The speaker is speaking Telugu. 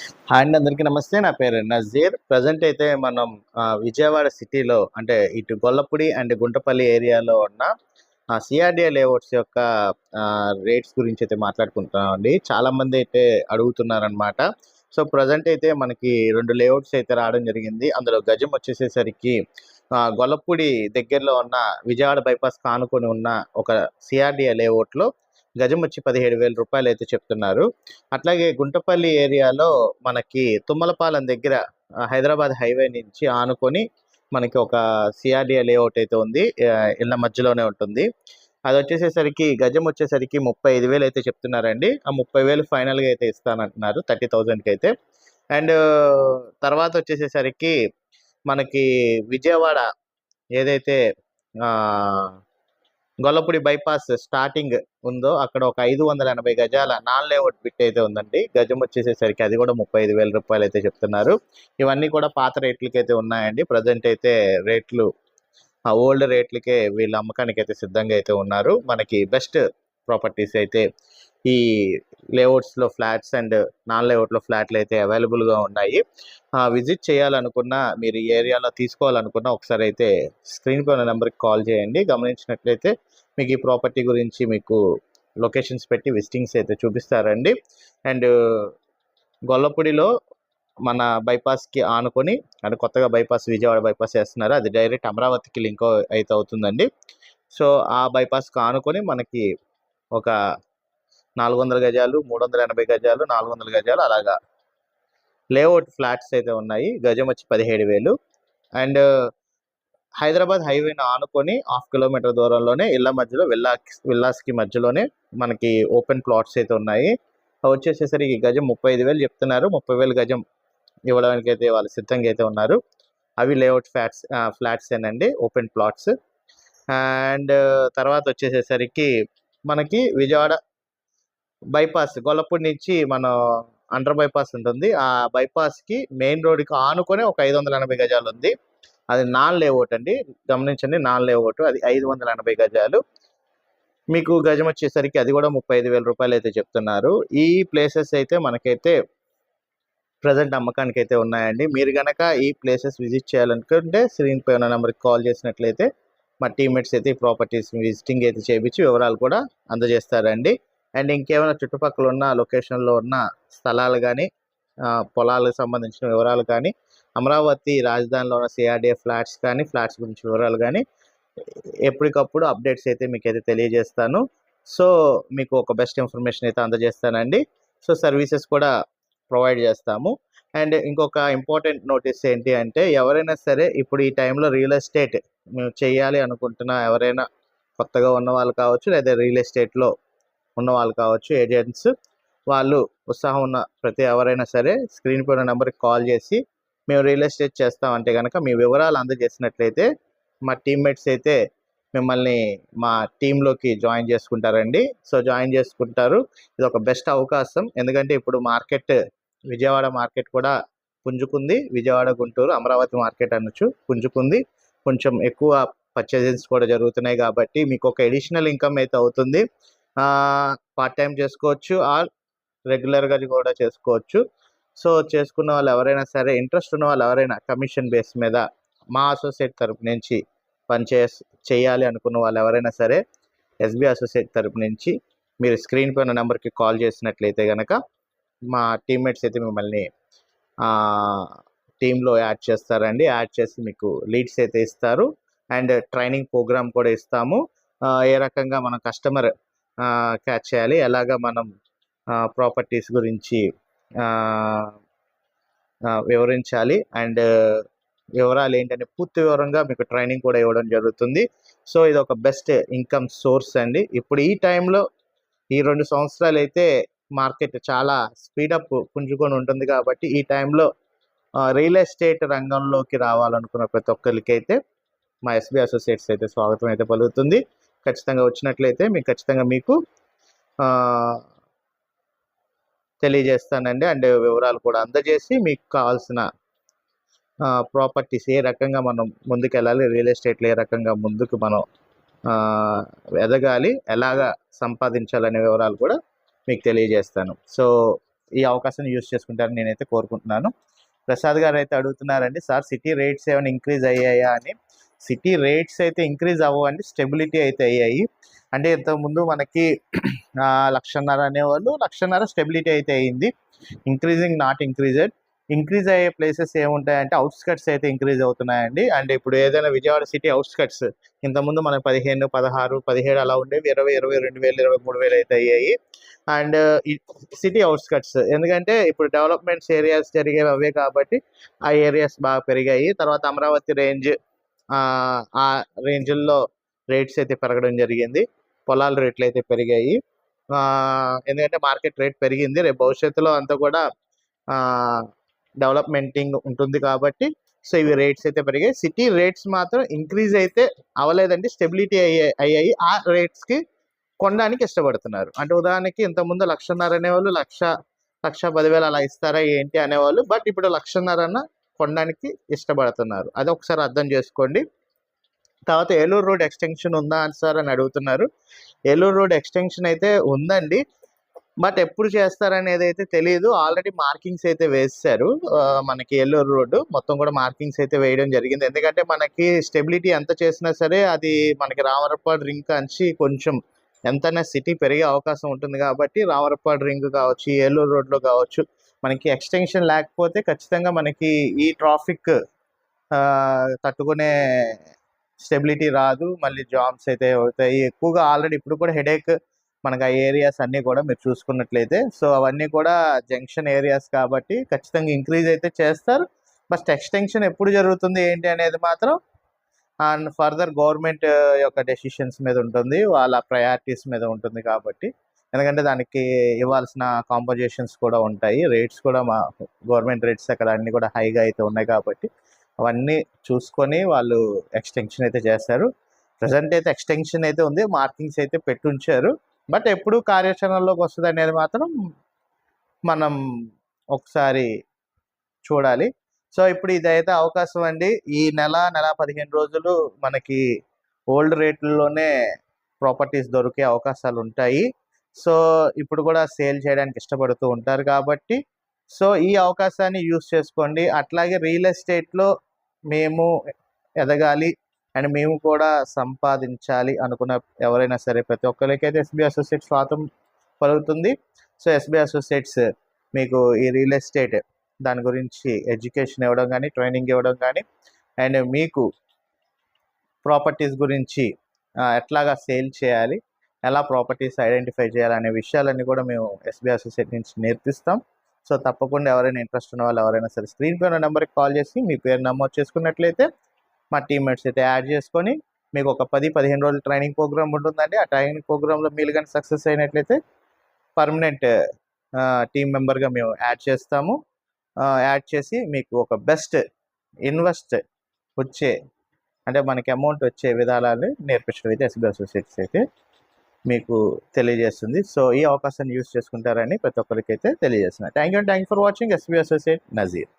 హాయ్ అండి అందరికీ నమస్తే. నా పేరు నజీర్. ప్రజెంట్ అయితే మనం విజయవాడ సిటీలో అంటే ఇటు గొల్లపూడి అండ్ గుంటపల్లి ఏరియాలో ఉన్న సిఆర్డిఏ లేఅవుట్స్ యొక్క రేట్స్ గురించి అయితే మాట్లాడుకుంటున్నాం అండి. చాలా మంది అయితే అడుగుతున్నారనమాట సో ప్రజెంట్ అయితే మనకి రెండు లేఅవుట్స్ అయితే రావడం జరిగింది. అందులో గజం వచ్చేసేసరికి గొల్లపూడి దగ్గరలో ఉన్న విజయవాడ బైపాస్ కానుకొని ఉన్న ఒక సిఆర్డిఏ లేఅవుట్లో గజం వచ్చి పదిహేడు వేల రూపాయలు అయితే చెప్తున్నారు. అట్లాగే గుంటపల్లి ఏరియాలో మనకి తుమ్మలపాలెం దగ్గర హైదరాబాద్ హైవే నుంచి ఆనుకొని మనకి ఒక సిఆర్డిఏ లేఅవుట్ అయితే ఉంది ఇళ్ళ మధ్యలోనే ఉంటుంది. అది వచ్చేసేసరికి గజం వచ్చేసరికి ముప్పై ఐదు వేలు అయితే చెప్తున్నారండి. ఆ ముప్పై వేలు ఫైనల్గా అయితే ఇస్తానంటున్నారు థర్టీ థౌజండ్కి అయితే. అండ్ తర్వాత వచ్చేసేసరికి మనకి విజయవాడ ఏదైతే గొల్లపూడి బైపాస్ స్టార్టింగ్ ఉందో అక్కడ ఒక ఐదు వందల ఎనభై గజాల నాన్ లేఅవుట్ బిట్ అయితే ఉందండి. గజం వచ్చేసేసరికి అది కూడా ముప్పై ఐదు వేల రూపాయలు అయితే చెప్తున్నారు. ఇవన్నీ కూడా పాత రేట్లకి అయితే ఉన్నాయండి. ప్రజెంట్ అయితే రేట్లు ఆ ఓల్డ్ రేట్లకే వీళ్ళ అమ్మకానికి అయితే సిద్ధంగా అయితే ఉన్నారు. మనకి బెస్ట్ ప్రాపర్టీస్ అయితే ఈ లేఅవుట్స్లో ఫ్లాట్స్ అండ్ నాన్ లేఅవుట్లో ఫ్లాట్లు అయితే అవైలబుల్గా ఉన్నాయి విజిట్ చేయాలనుకున్నా మీరు ఈ ఏరియాలో తీసుకోవాలనుకున్నా ఒకసారి అయితే స్క్రీన్ పైన నెంబర్కి కాల్ చేయండి. గమనించినట్లయితే మీకు ఈ ప్రాపర్టీ గురించి మీకు లొకేషన్స్ పెట్టి విజిటింగ్స్ అయితే చూపిస్తారండి. అండ్ గొల్లపూడిలో మన బైపాస్కి ఆనుకొని అంటే కొత్తగా బైపాస్ విజయవాడ బైపాస్ వేస్తున్నారు అది డైరెక్ట్ అమరావతికి లింక్ అయితే అవుతుందండి. సో ఆ బైపాస్కి ఆనుకొని మనకి ఒక నాలుగు వందల గజాలు మూడు వందల ఎనభై గజాలు నాలుగు వందల గజాలు అలాగా. లేఅవుట్ ఫ్లాట్స్ అయితే ఉన్నాయి. గజం వచ్చి పదిహేడు వేలు. అండ్ హైదరాబాద్ హైవేని ఆనుకొని హాఫ్ కిలోమీటర్ దూరంలోనే ఇళ్ళ మధ్యలో విల్లా విల్లాస్కి మధ్యలోనే మనకి ఓపెన్ ప్లాట్స్ అయితే ఉన్నాయి. వచ్చేసేసరికి గజం ముప్పై ఐదు వేలు చెప్తున్నారు. ముప్పై వేలు గజం ఇవ్వడానికి అయితే వాళ్ళు సిద్ధంగా అయితే ఉన్నారు. అవి లేఅవుట్ ఫ్లాట్స్ ఫ్లాట్స్ ఏనండి. Open plots. అండ్ తర్వాత వచ్చేసేసరికి మనకి విజయవాడ బైపాస్ గొల్లపూడి నుంచి మన అండర్ బైపాస్ ఉంటుంది. ఆ బైపాస్కి మెయిన్ రోడ్కి ఆనుకొని ఒక ఐదు వందల ఎనభై గజాలు ఉంది అది నాన్ లేఅవుట్ అండి. గమనించండి నాన్ లేఅవుట్. అది ఐదు వందల ఎనభై గజాలు. మీకు గజం వచ్చేసరికి అది కూడా ముప్పై ఐదు వేల రూపాయలు అయితే చెప్తున్నారు. ఈ ప్లేసెస్ అయితే మనకైతే ప్రజెంట్ అమ్మకానికి అయితే ఉన్నాయండి. మీరు గనక ఈ ప్లేసెస్ విజిట్ చేయాలనుకుంటే స్క్రీన్ పై ఉన్న నెంబర్కి కాల్ చేసినట్లయితే మా టీమ్మేట్స్ అయితే ఈ ప్రాపర్టీస్ విజిటింగ్ అయితే చేయించి వివరాలు కూడా అందజేస్తారండి. అండ్ ఇంకేమైనా చుట్టుపక్కల ఉన్న లొకేషన్లో ఉన్న స్థలాలు కానీ పొలాలకు సంబంధించిన వివరాలు కానీ అమరావతి రాజధానిలో ఉన్న సిఆర్డిఏ ఫ్లాట్స్ కానీ ఫ్లాట్స్ గురించి వివరాలు కానీ ఎప్పటికప్పుడు అప్డేట్స్ అయితే మీకు అయితే తెలియజేస్తాను. సో మీకు ఒక బెస్ట్ ఇన్ఫర్మేషన్ అయితే అందజేస్తానండి. సో సర్వీసెస్ కూడా ప్రొవైడ్ చేస్తాము. అండ్ ఇంకొక ఇంపార్టెంట్ నోటీస్ ఏంటి అంటే ఎవరైనా సరే ఇప్పుడు ఈ టైంలో రియల్ ఎస్టేట్ మేము చేయాలి అనుకుంటున్న ఎవరైనా కొత్తగా ఉన్న వాళ్ళు కావచ్చు లేదా రియల్ ఎస్టేట్లో ఉన్న వాళ్ళు కావచ్చు ఏజెంట్స్ వాళ్ళు ఉత్సాహం ఉన్న ప్రతి ఎవరైనా సరే స్క్రీన్ పైన నెంబర్కి కాల్ చేసి మేము రియల్ ఎస్టేట్ చేస్తామంటే కనుక మీ వివరాలు అందజేసినట్లయితే మా టీమ్మేట్స్ అయితే మిమ్మల్ని మా టీంలోకి జాయిన్ చేసుకుంటారండి. సో జాయిన్ చేసుకుంటారు. ఇది ఒక బెస్ట్ అవకాశం. ఎందుకంటే ఇప్పుడు మార్కెట్ విజయవాడ మార్కెట్ కూడా పుంజుకుంది. విజయవాడ గుంటూరు అమరావతి మార్కెట్ అనొచ్చు పుంజుకుంది. కొంచెం ఎక్కువ పర్చేజెస్ కూడా జరుగుతున్నాయి కాబట్టి మీకు ఒక ఎడిషనల్ ఇన్కమ్ అయితే అవుతుంది. పార్ట్ టైం చేసుకోవచ్చు. ఆర్ రెగ్యులర్గా కూడా చేసుకోవచ్చు. సో చేసుకున్న వాళ్ళు ఎవరైనా సరే ఇంట్రెస్ట్ ఉన్న వాళ్ళు ఎవరైనా కమిషన్ బేస్ మీద మా అసోసియేట్ తరపు నుంచి పనిచే చేయాలి అనుకున్న వాళ్ళు ఎవరైనా సరే ఎస్బీ అసోసియేట్ తరపు నుంచి మీరు స్క్రీన్ పైన నెంబర్కి కాల్ చేసినట్లయితే కనుక మా టీమ్మేట్స్ అయితే మిమ్మల్ని టీంలో యాడ్ చేస్తారండి. యాడ్ చేసి మీకు లీడ్స్ అయితే ఇస్తారు. అండ్ ట్రైనింగ్ ప్రోగ్రామ్ కూడా ఇస్తాము. ఏ రకంగా మనం కస్టమర్ క్యాచ్ చేయాలి ఎలాగ మనం ప్రాపర్టీస్ గురించి వివరించాలి. అండ్ వివరాలు ఏంటంటే పూర్తి వివరంగా మీకు ట్రైనింగ్ కూడా ఇవ్వడం జరుగుతుంది. సో ఇది ఒక బెస్ట్ ఇన్కమ్ సోర్స్ అండి. ఇప్పుడు ఈ టైంలో ఈ రెండు సంవత్సరాలు అయితే మార్కెట్ చాలా స్పీడప్ పుంజుకొని ఉంటుంది కాబట్టి ఈ టైంలో రియల్ ఎస్టేట్ రంగంలోకి రావాలనుకున్న ప్రతి ఒక్కరికైతే మా ఎస్బీ అసోసియేట్స్ అయితే స్వాగతం అయితే పలుకుతుంది. ఖచ్చితంగా వచ్చినట్లయితే మీకు ఖచ్చితంగా మీకు తెలియజేస్తానండి. అండ్ వివరాలు కూడా అందజేసి మీకు కావాల్సిన ప్రాపర్టీస్ ఏ రకంగా మనం ముందుకు వెళ్ళాలి రియల్ ఎస్టేట్లో ఏ రకంగా ముందుకు మనం ఎదగాలి ఎలాగా సంపాదించాలనే వివరాలు కూడా మీకు తెలియజేస్తాను. సో ఈ అవకాశాన్ని యూజ్ చేసుకుంటారని నేనైతే కోరుకుంటున్నాను. ప్రసాద్ గారు అయితే అడుగుతున్నారండి సార్ సిటీ రేట్స్ ఏమైనా ఇంక్రీజ్ అయ్యాయా? అని. సిటీ రేట్స్ అయితే ఇంక్రీజ్ అవ్వండి స్టెబిలిటీ అయితే అయ్యాయి. అంటే ఇంతకుముందు మనకి లక్షన్నర అనేవాళ్ళు లక్షన్నర స్టెబిలిటీ అయితే అయ్యింది. ఇంక్రీజింగ్ నాట్ ఇంక్రీజెడ్ ఇంక్రీజ్ అయ్యే ప్లేసెస్ ఏముంటాయంటే అవుట్స్కట్స్ అయితే ఇంక్రీజ్ అవుతున్నాయండి. అండ్ ఇప్పుడు ఏదైనా విజయవాడ సిటీ అవుట్స్కట్స్ ఇంతకుముందు మనకి పదిహేను పదహారు పదిహేడు అలా ఉండేవి. ఇరవై ఇరవై రెండు వేలు ఇరవై మూడు వేలు అయితే అయ్యాయి. అండ్ సిటీ అవుట్స్కట్స్ ఎందుకంటే ఇప్పుడు డెవలప్మెంట్స్ ఏరియాస్ జరిగేవి అవే కాబట్టి ఆ ఏరియాస్ బాగా పెరిగాయి. తర్వాత అమరావతి రేంజ్ ఆ రేంజ్ల్లో రేట్స్ అయితే పెరగడం జరిగింది. పొలాల రేట్లు అయితే పెరిగాయి. ఎందుకంటే మార్కెట్ రేట్ పెరిగింది. రేపు భవిష్యత్తులో అంతా కూడా డెవలప్మెంటింగ్ ఉంటుంది కాబట్టి సో ఇవి రేట్స్ అయితే పెరిగాయి. సిటీ రేట్స్ మాత్రం ఇంక్రీజ్ అయితే అవ్వలేదండి. స్టెబిలిటీ అయ్యాయి అయ్యాయి. ఆ రేట్స్కి కొనడానికి ఇష్టపడుతున్నారు. అంటే ఉదాహరణకి ఇంతకుముందు లక్షన్నర అనేవాళ్ళు లక్ష లక్ష పదివేలు అలా ఇస్తారా ఏంటి అనేవాళ్ళు. బట్ ఇప్పుడు లక్షన్నరన్న కొనడానికి ఇష్టపడుతున్నారు. అది ఒకసారి అర్థం చేసుకోండి. తర్వాత ఏలూరు రోడ్ ఎక్స్టెన్షన్ ఉందా అని సార్ అని అడుగుతున్నారు. ఏలూరు రోడ్ ఎక్స్టెన్షన్ అయితే ఉందండి. బట్ ఎప్పుడు చేస్తారనేది అయితే తెలియదు ఆల్రెడీ మార్కింగ్స్ అయితే వేస్తారు మనకి ఏలూరు రోడ్డు. మొత్తం కూడా మార్కింగ్స్ అయితే వేయడం జరిగింది. ఎందుకంటే మనకి స్టెబిలిటీ ఎంత చేసినా సరే అది మనకి రామరపాడు రింగ్ అంచి కొంచెం ఎంతైనా సిటీ పెరిగే అవకాశం ఉంటుంది కాబట్టి రామరపాడు రింగ్ కావచ్చు ఏలూరు రోడ్లో కావచ్చు మనకి ఎక్స్టెన్షన్ లేకపోతే ఖచ్చితంగా మనకి ఈ ట్రాఫిక్ తట్టుకునే స్టెబిలిటీ రాదు. మళ్ళీ జాబ్స్ అయితే అవుతాయి. ఎక్కువగా ఆల్రెడీ ఇప్పుడు కూడా హెడేక్ మనకి ఆ ఏరియాస్ అన్నీ కూడా మీరు చూసుకున్నట్లయితే. సో అవన్నీ కూడా జంక్షన్ ఏరియాస్ కాబట్టి ఖచ్చితంగా ఇంక్రీజ్ అయితే చేస్తారు. బట్ ఎక్స్టెన్షన్ ఎప్పుడు జరుగుతుంది ఏంటి అనేది మాత్రం అండ్ ఫర్దర్ గవర్నమెంట్ యొక్క డెసిషన్స్ మీద ఉంటుంది. వాళ్ళ ప్రయారిటీస్ మీద ఉంటుంది కాబట్టి. ఎందుకంటే దానికి ఇవ్వాల్సిన కాంపోజిషన్స్ కూడా ఉంటాయి. రేట్స్ కూడా మా గవర్నమెంట్ రేట్స్ అక్కడ అన్ని కూడా హైగా అయితే ఉన్నాయి కాబట్టి అవన్నీ చూసుకొని వాళ్ళు ఎక్స్టెన్షన్ అయితే చేస్తారు. ప్రజెంట్ అయితే ఎక్స్టెన్షన్ అయితే ఉంది. మార్కింగ్స్ అయితే పెట్టుంచారు. బట్ ఎప్పుడు కార్యాచరణలోకి వస్తుంది అనేది మాత్రం మనం ఒకసారి చూడాలి. సో ఇప్పుడు ఇదైతే అవకాశం అండి. ఈ నెల నెల పదిహేను రోజులు మనకి ఓల్డ్ రేట్లలోనే ప్రాపర్టీస్ దొరికే అవకాశాలు ఉంటాయి సో ఇప్పుడు కూడా సేల్ చేయడానికి ఇష్టపడుతూ ఉంటారు కాబట్టి సో ఈ అవకాశాన్ని యూస్ చేసుకోండి. అట్లాగే రియల్ ఎస్టేట్లో మేము ఎదగాలి అండ్ మేము కూడా సంపాదించాలి అనుకున్న ఎవరైనా సరే ప్రతి ఒక్కరికైతే ఎస్బీ అసోసియేట్స్ స్వాతం పలుకుతుంది. సో ఎస్బీ అసోసియేట్స్ మీకు ఈ రియల్ ఎస్టేట్ దాని గురించి ఎడ్యుకేషన్ ఇవ్వడం కానీ ట్రైనింగ్ ఇవ్వడం కానీ అండ్ మీకు ప్రాపర్టీస్ గురించి ఎట్లాగా సేల్ చేయాలి ఎలా ప్రాపర్టీస్ ఐడెంటిఫై చేయాలనే విషయాలన్నీ కూడా మేము ఎస్బీ అసోసియేట్ నుంచి నేర్పిస్తాం. సో తప్పకుండా ఎవరైనా ఇంట్రెస్ట్ ఉన్న వాళ్ళు ఎవరైనా సరే స్క్రీన్ పై ఉన్న నెంబర్కి కాల్ చేసి మీ పేరు నమోదు చేసుకున్నట్లయితే మా టీమ్మేట్స్ అయితే యాడ్ చేసుకొని మీకు ఒక పది పదిహేను రోజులు ట్రైనింగ్ ప్రోగ్రామ్ ఉంటుందండి. ఆ ట్రైనింగ్ ప్రోగ్రాంలో మీరు కానీ సక్సెస్ అయినట్లయితే పర్మనెంట్ టీం మెంబర్గా మేము యాడ్ చేస్తాము. యాడ్ చేసి మీకు ఒక బెస్ట్ ఇన్వెస్ట్ వచ్చే అంటే మనకి అమౌంట్ వచ్చే విధానాన్ని నేర్పించడం అయితే ఎస్బీ అసోసియేట్స్ అయితే మీకు తెలియజేస్తుంది. సో ఈ అవకాశాన్ని యూస్ చేసుకుంటారని ప్రతి ఒక్కరికి అయితే thank you thank for watching. SB associate Nazir.